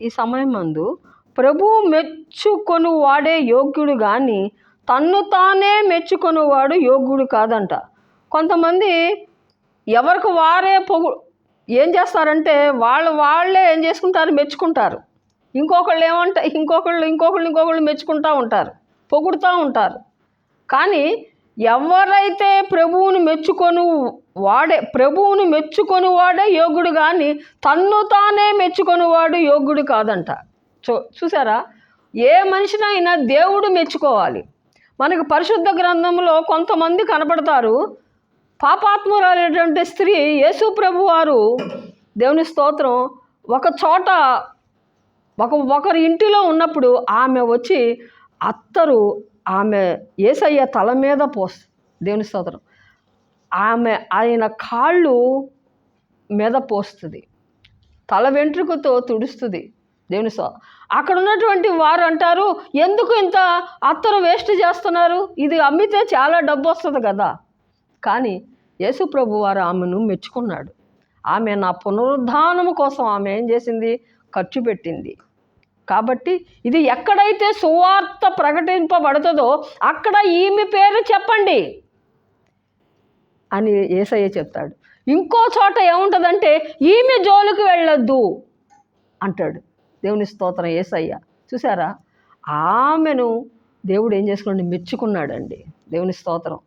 ఈ సమయం ప్రభువు ప్రభు మెచ్చుకొని వాడే యోగ్యుడు కానీ తన్ను తానే మెచ్చుకొనివాడు యోగ్యుడు కాదంట. కొంతమంది ఎవరికి వారే పొగు ఏం చేస్తారంటే వాళ్ళు వాళ్ళే ఏం చేసుకుంటారు? మెచ్చుకుంటారు. ఇంకొకళ్ళు ఏమంటే ఇంకొకళ్ళు ఇంకొకళ్ళు ఇంకొకళ్ళు మెచ్చుకుంటూ ఉంటారు. పొగుడుతూ ఉంటారు. కానీ ఎవరైతే ప్రభువుని మెచ్చుకొని వాడే ప్రభువును మెచ్చుకొని వాడే యోగుడు కానీ తన్ను తానే మెచ్చుకొని వాడు యోగుడు కాదంట. చూ చూసారా? ఏ మనిషినైనా దేవుడు మెచ్చుకోవాలి. మనకు పరిశుద్ధ గ్రంథంలో కొంతమంది కనపడతారు. పాపాత్మురాలైనటువంటి స్త్రీ యేసు ప్రభు వారు దేవుని స్తోత్రం ఒక చోట ఒక ఒకరి ఇంటిలో ఉన్నప్పుడు ఆమె వచ్చి అత్తరు ఆమె ఏసయ్య తల మీద పోస్ దేవుని స్తోత్రం. ఆమె ఆయన కాళ్ళు మీద పోస్తుంది. తల వెంట్రుకతో తుడుస్తుంది దేవుని స్తో అక్కడ ఉన్నటువంటి వారు అంటారు ఎందుకు ఇంత అత్తరు వేస్ట్ చేస్తున్నారు? ఇది అమ్మితే చాలా డబ్బు వస్తుంది కదా. కానీ యేసుప్రభు వారు ఆమెను మెచ్చుకున్నాడు. ఆమె నా పునరుద్ధానము కోసం ఆమె ఏం చేసింది? ఖర్చు పెట్టింది. కాబట్టి ఇది ఎక్కడైతే సువార్త ప్రకటింపబడుతుందో అక్కడ ఈమె పేరు చెప్పండి అని ఏసయ్య చెప్తాడు. ఇంకో చోట ఏముంటుందంటే ఈమె జోలికి వెళ్ళొద్దు అంటాడు దేవుని స్తోత్రం ఏసయ్య. చూసారా ఆమెను దేవుడు ఏం చేసుకున్నాడు? మెచ్చుకున్నాడండి. దేవుని స్తోత్రం.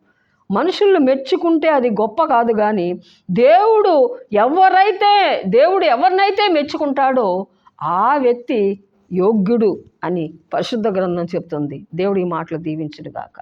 మనుషులను మెచ్చుకుంటే అది గొప్ప కాదు కానీ దేవుడు ఎవరైతే దేవుడు ఎవరినైతే మెచ్చుకుంటాడో ఆ వ్యక్తి యోగ్యుడు అని పరిశుద్ధ గ్రంథం చెప్తుంది. దేవుడు ఈ మాటలు దీవించుడుగాక